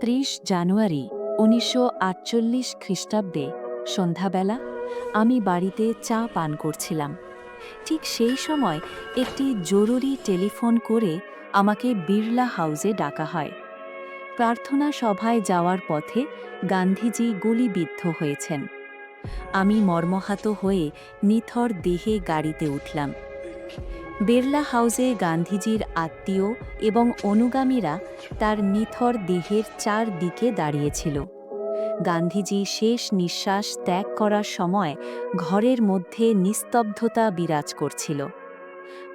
ত্রিশ জানুয়ারি, উনিশশো আটচল্লিশ খ্রিস্টাব্দে, সন্ধ্যাবেলা, আমি বাড়িতে চা পান করছিলাম। ঠিক সেই সময় একটি জরুরি টেলিফোন করে আমাকে বিড়লা হাউসে ডাকা হয়। প্রার্থনা সভায় যাওয়ার পথে গান্ধীজি গুলিবিদ্ধ হয়েছেন। আমি মর্মহাত হয়ে নিথর দেহে গাড়িতে উঠলাম। বিড়লা হাউসে গান্ধীজির আত্মীয় এবং অনুগামীরা তার নিথর দেহের চার দিকে দাঁড়িয়েছিল। গান্ধীজি শেষ নিঃশ্বাস ত্যাগ করার সময় ঘরের মধ্যে নিস্তব্ধতা বিরাজ করছিল।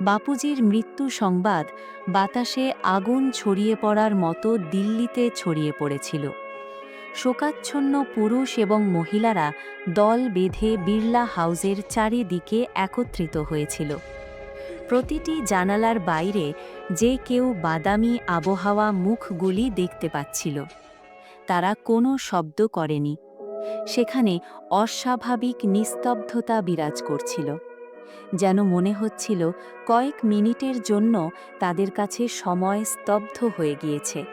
বাপুজির মৃত্যু সংবাদ বাতাসে আগুন ছড়িয়ে পড়ার মতো দিল্লিতে ছড়িয়ে পড়েছিল। শোকাচ্ছন্ন পুরুষ এবং মহিলারা দল বেঁধে বিড়লা হাউসের চারিদিকে একত্রিত হয়েছিল। প্রতিটি জানালার বাইরে যে কেউ বাদামি আবহাওয়া মুখগুলি দেখতে পাচ্ছিল। তারা কোনো শব্দ করেনি। সেখানে অস্বাভাবিক নিস্তব্ধতা বিরাজ করছিল। যেন মনে হচ্ছিল কয়েক মিনিটের জন্য তাদের কাছে সময় স্তব্ধ হয়ে গিয়েছে।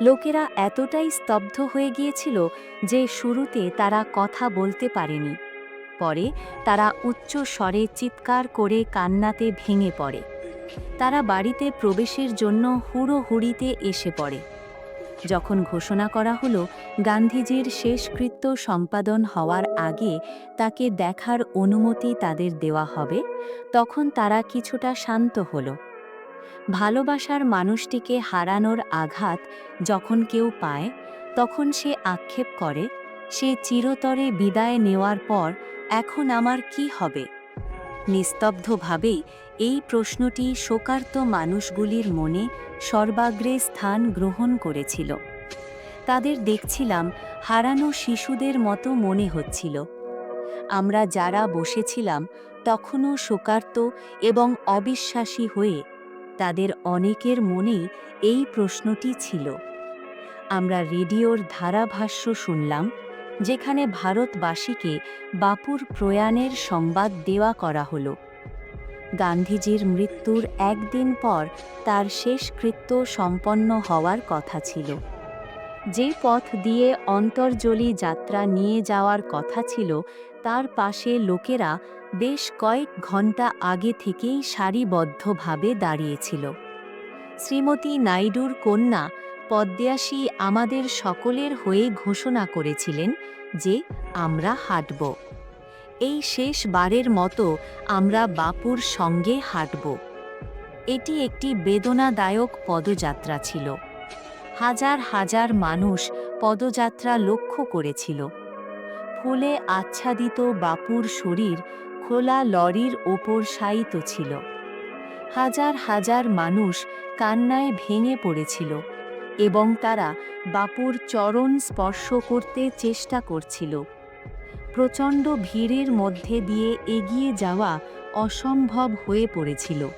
লোকেরা এতটাই স্তব্ধ হয়ে গিয়েছিল যে শুরুতে তারা কথা বলতে পারেনি। পরে তারা উচ্চ স্বরে চিৎকার করে কান্নাতে ভেঙে পড়ে। তারা বাড়িতে প্রবেশের জন্য হুড়োহুড়িতে এসে পড়ে। যখন ঘোষণা করা হলো গান্ধীজির শেষকৃত্য সম্পাদন হওয়ার আগে তাকে দেখার অনুমতি তাদের দেওয়া হবে, তখন তারা কিছুটা শান্ত হল। ভালোবাসার মানুষটিকে হারানোর আঘাত যখন কেউ পায়, তখন সে আক্ষেপ করে সে চিরতরে বিদায় নেওয়ার পর এখন আমার কি হবে? নিস্তব্ধভাবেই এই প্রশ্নটি শোকার্ত মানুষগুলির মনে সর্বাগ্রে স্থান গ্রহণ করেছিল। তাদের দেখছিলাম হারানো শিশুদের মতো মনে হচ্ছিল। আমরা যারা বসেছিলাম তখনও শোকার্ত এবং অবিশ্বাসী হয়ে তাদের অনেকের মনেই এই প্রশ্নটি ছিল। আমরা রেডিওর ধারাভাষ্য শুনলাম যেখানে ভারতবাসীকে বাপুর প্রয়াণের সংবাদ দেওয়া করা হলো। গান্ধীজির মৃত্যুর একদিন পর তার শেষকৃত্য সম্পন্ন হওয়ার কথা ছিল। যে পথ দিয়ে অন্তর্জলি যাত্রা নিয়ে যাওয়ার কথা ছিল, তার পাশে লোকেরা বেশ কয়েক ঘণ্টা আগে থেকেই সারিবদ্ধভাবে দাঁড়িয়েছিল। শ্রীমতী নাইডুর কন্যা পদ্মাসী আমাদের সকলের হয়ে ঘোষণা করেছিলেন যে আমরা হাঁটব। এই শেষবারের মতো আমরা বাপুর সঙ্গে হাঁটব। এটি একটি বেদনাদায়ক পদযাত্রা ছিল। হাজার হাজার মানুষ পদযাত্রা লক্ষ্য করেছিল। ফুলে আচ্ছাদিত বাপুর শরীর খোলা লরির ওপর শায়িত ছিল। হাজার হাজার মানুষ কান্নায় ভেঙে পড়েছিল। এবং তারা বাপুর চরণ স্পর্শ করতে চেষ্টা করছিল। প্রচণ্ড ভিড়ের মধ্যে দিয়ে এগিয়ে যাওয়া অসম্ভব হয়ে পড়েছিল।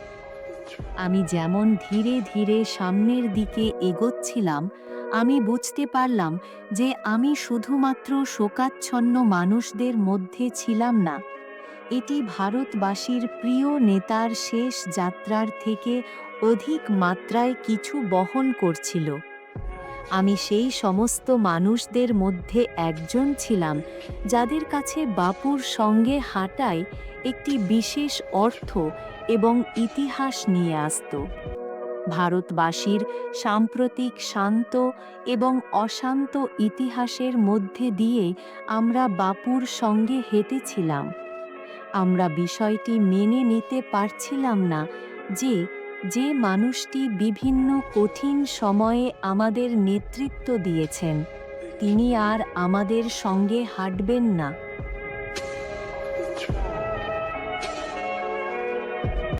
আমি যেমন ধীরে ধীরে সামনের দিকে এগোচ্ছিলাম, আমি বুঝতে পারলাম যে আমি শুধুমাত্র শোকাচ্ছন্ন মানুষদের মধ্যে ছিলাম না। এটি ভারতবাসীর প্রিয় নেতার শেষ যাত্রার থেকে অধিক মাত্রায় কিছু বহন করছিল। আমি সেই সমস্ত মানুষদের মধ্যে একজন ছিলাম, যাদের কাছে বাপুর সঙ্গে হাঁটায় একটি বিশেষ অর্থ এবং ইতিহাস নিয়ে আসত। ভারতবাসীর সাম্প্রতিক শান্ত এবং অশান্ত ইতিহাসের মধ্যে দিয়ে আমরা বাপুর সঙ্গে হেঁটেছিলাম। আমরা বিষয়টি মেনে নিতে পারছিলাম না যে যে মানুষটি বিভিন্ন কঠিন সময়ে আমাদের নেতৃত্ব দিয়েছেন তিনি আর আমাদের সঙ্গে হাঁটবেন না।